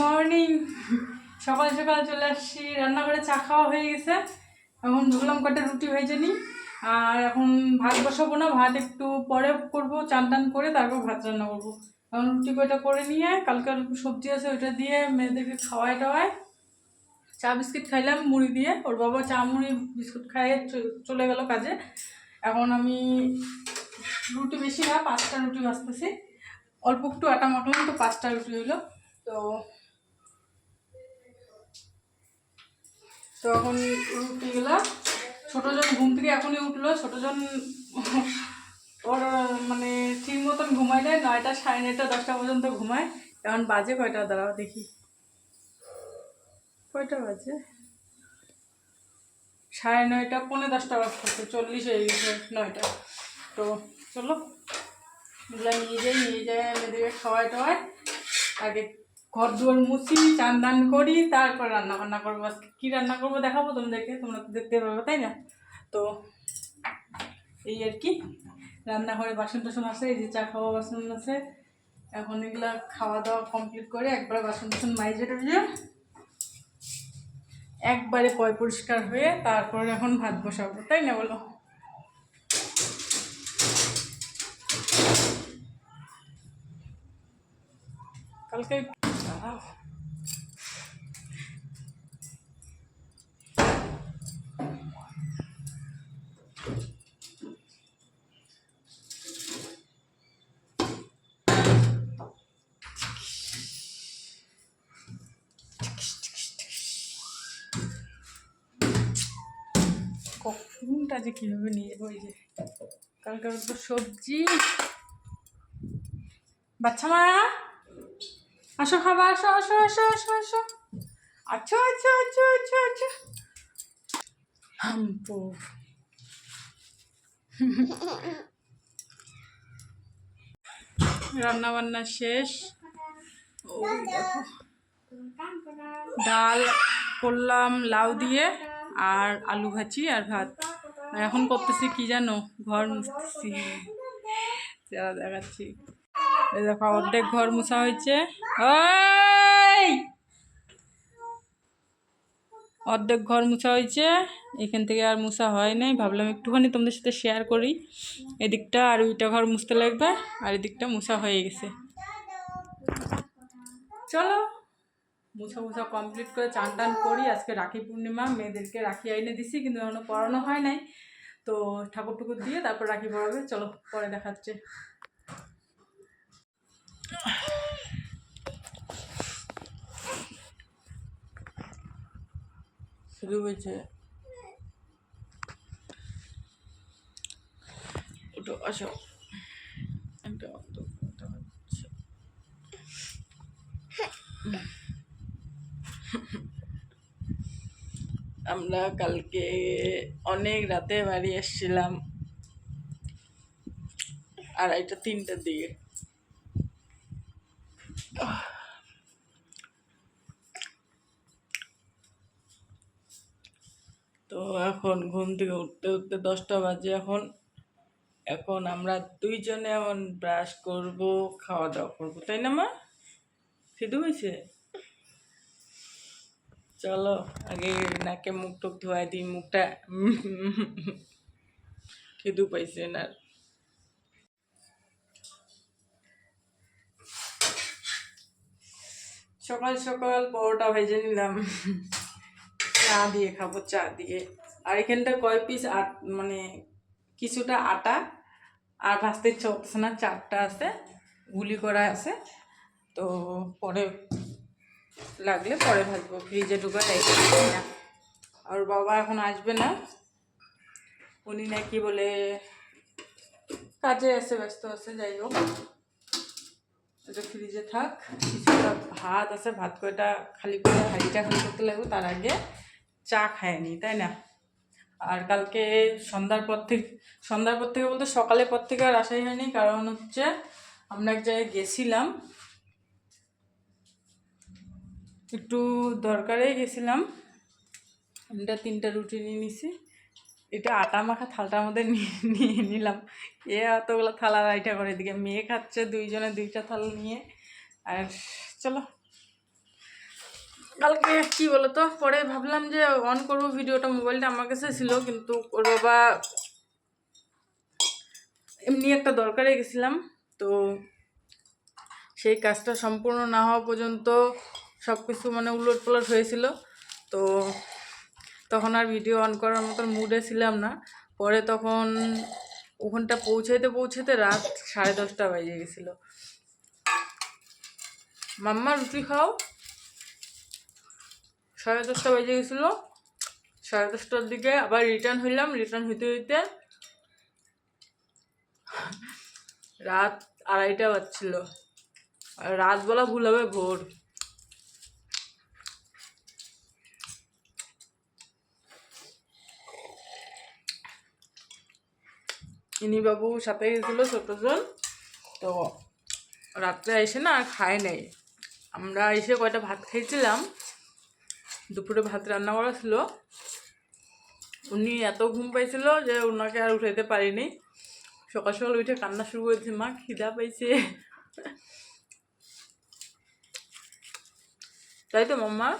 Morning সকাল সকাল চলে আসছি। রান্নাঘরে চা খাওয়া হয়ে গেছে। এখন ভাবলাম কটা রুটি ভেজে নিই। আর এখন ভাত বসাবো না, ভাত একটু পরে করব, চান টান করে তারপর ভাত রান্না করব। এখন রুটি কয়টা করে নিয়ে কালকে সবজি আছে ওইটা দিয়ে মেয়েদেরকে খাওয়াই টাওয়াই চা বিস্কিট খাইলাম, মুড়ি দিয়ে। ওর বাবা চা, মুড়ি, বিস্কুট খাইয়ে চলে গেল কাজে। এখন আমি রুটি বেশি না, পাঁচটা রুটি ভাজতেছি। অল্প একটু আটা মাখলাম, তো পাঁচটা রুটি হইল। তো তো এখন রুটিগুলো ছোটোজন ঘুম থেকে এখনই উঠল। ছোটোজন ওর মানে ঠিক মতন ঘুমাই দেয় নয়টা সাড়ে নয়টা, দশটা পর্যন্ত ঘুমায়। এখন বাজে কয়টা? দাঁড়াও দেখি। কয়টা বাজে? সাড়ে নয়টা, পৌনে দশটা বাজতেছে, চল্লিশ হয়ে গেছে নয়টা। তো চলো। এগুলো নিয়ে যাই নিয়ে যাই মেয়েদেরকে খাওয়াই টাওয়াই আগে ঘর দুয়ার মুছি, চান দান করি, তারপর রান্না বান্না করব। আজকে কী রান্না করব দেখাবো তোমাদেরকে? তোমরা তো দেখতে পাবে তাই না? তো এই আর কি। রান্নাঘরে বাসন টাসন আছে, এই যে চা খাওয়া বাসন আছে। এখন এগুলা খাওয়া দাওয়া কমপ্লিট করে একবারে বাসন টাসন মাইজে টাইজে একবারে পয় পরিষ্কার হয়ে তারপর এখন ভাত বসাবো, তাই না বলো? কালকে। কখনটা যে কীভাবে নিয়ে যাব এই যে কালকার তো সবজি। বাচ্চা মা! আসো খাবা আসো আসো আসো আসো আসো। আচ্ছা আচ্ছা আচ্ছা আচ্ছা আচ্ছা। হাম্পু। রান্না বান্না শেষ দেখো। ডাল করলাম, লাউ দিয়ে, আর আলু ভাজি আর ভাত। এখন করতেছি কি জানো? ঘর মুছতেছি। দেখাচ্ছি। এই দেখো অর্ধেক ঘর মোছা হয়েছে। অর্ধেক ঘর মোছা হয়েছে। এখান থেকে আর মোছা হয় নাই। ভাবলাম একটুখানি তোমাদের সাথে শেয়ার করি। এদিকটা আর ওইটা ঘর মুছতে লাগবে, আর এদিকটা মোছা হয়ে গেছে। চলো। মুছা মুছা কমপ্লিট করে চান টান করি। আজকে রাখি পূর্ণিমা, মেয়েদেরকে রাখি আইনে দিছি, কিন্তু এখনও পড়ানো হয় নাই। তো ঠাকুর টুকুর দিয়ে তারপর রাখি পড়াবে। চলো, পরে দেখাচ্ছে। শুরু হয়েছে। ওটো আসো। একটা হচ্ছে। আমরা কালকে অনেক রাতে বাড়ি এসেছিলাম। আড়াইটা, তিনটার দিকে। তো এখন ঘুম থেকে উঠতে উঠতে দশটা বাজে এখন এখন আমরা দুইজনে এখন ব্রাশ করব খাওয়া দাওয়া করব তাই না মা সিধু হয়েছে চলো আগে নাকে মুখ টুক ধোয়াই দিই মুখটা খিদু পাইছে না সকাল সকাল পরোটা ভেজে নিলাম। চা দিয়ে খাব, চা দিয়ে। আর এখানটা কয় পিস আট মানে কিছুটা আটা আর ভাজতে ইচ্ছা করতেছে না, চারটা আছে, গুলি করা আছে। তো পরে লাগলে পরে ভাজবো ফ্রিজে ঢুকা রেখে না। আর বাবা এখন আসবে না। উনি নাকি বলে কাজে আছে ব্যস্ত আছে, যাই হোক। এটা ফ্রিজে থাক। কিছুটা ভাত আছে, ভাত কয়টা খালি করে হাঁড়িটা খালি করতে লাগবে, তার আগে চা খায়নি তাই না? আর কালকে সন্ধ্যার পর থেকে, সন্ধ্যার পর থেকে বলতে সকালের পর থেকে আর আসাই হয়নি, কারণ হচ্ছে আমরা এক জায়গায় গেছিলাম। একটু দরকারে গেছিলাম। আমরা তিনটা রুটি নিয়ে নিছি। এটা আটা মাখা থালটার মধ্যে নিয়ে নিলাম। এ অতগুলো থালা রাইটা করে এদিকে মেয়ে খাচ্ছে, দুইজনে দুইটা থাল নিয়ে। আর চলো। কালকে কি বলতো? পরে ভাবলাম যে অন করব ভিডিওটা, মোবাইলটা আমার কাছে ছিল, কিন্তু ওর বাবা এমনি একটা দরকারে গেছিলাম। তো সেই কাজটা সম্পূর্ণ না হওয়া পর্যন্ত সব কিছু মানে উলট পালট হয়েছিল। তো তখন আর ভিডিও অন করার মতন মুডে ছিলাম না। পরে তখন ওখানটা পৌঁছাইতে পৌঁছাতে রাত সাড়ে দশটা বেজে গেছিল। মাম্মা, রুটি খাও? সাড়ে দশটা বেজে গেছিল। সাড়ে দশটার দিকে আবার রিটার্ন হইলাম। রিটার্ন হইতে হইতে রাত আড়াইটা বাজছিল। রাত বলা ভুল হবে, ভোর। ইনি বাবু সাথে গেছিল ছোটজন। তো রাত্রে এসে না আর খায় নাই। আমরা এসে কয়টা ভাত খাইছিলাম। দুপুরে ভাত রান্না করা ছিল। উনি এত ঘুম পাইছিল যে ওনাকে আর উঠাইতে পারিনি। সকাল সকাল উঠে কান্না শুরু করেছে, মা, খিদা পাইছে। তাই তো মাম্মা?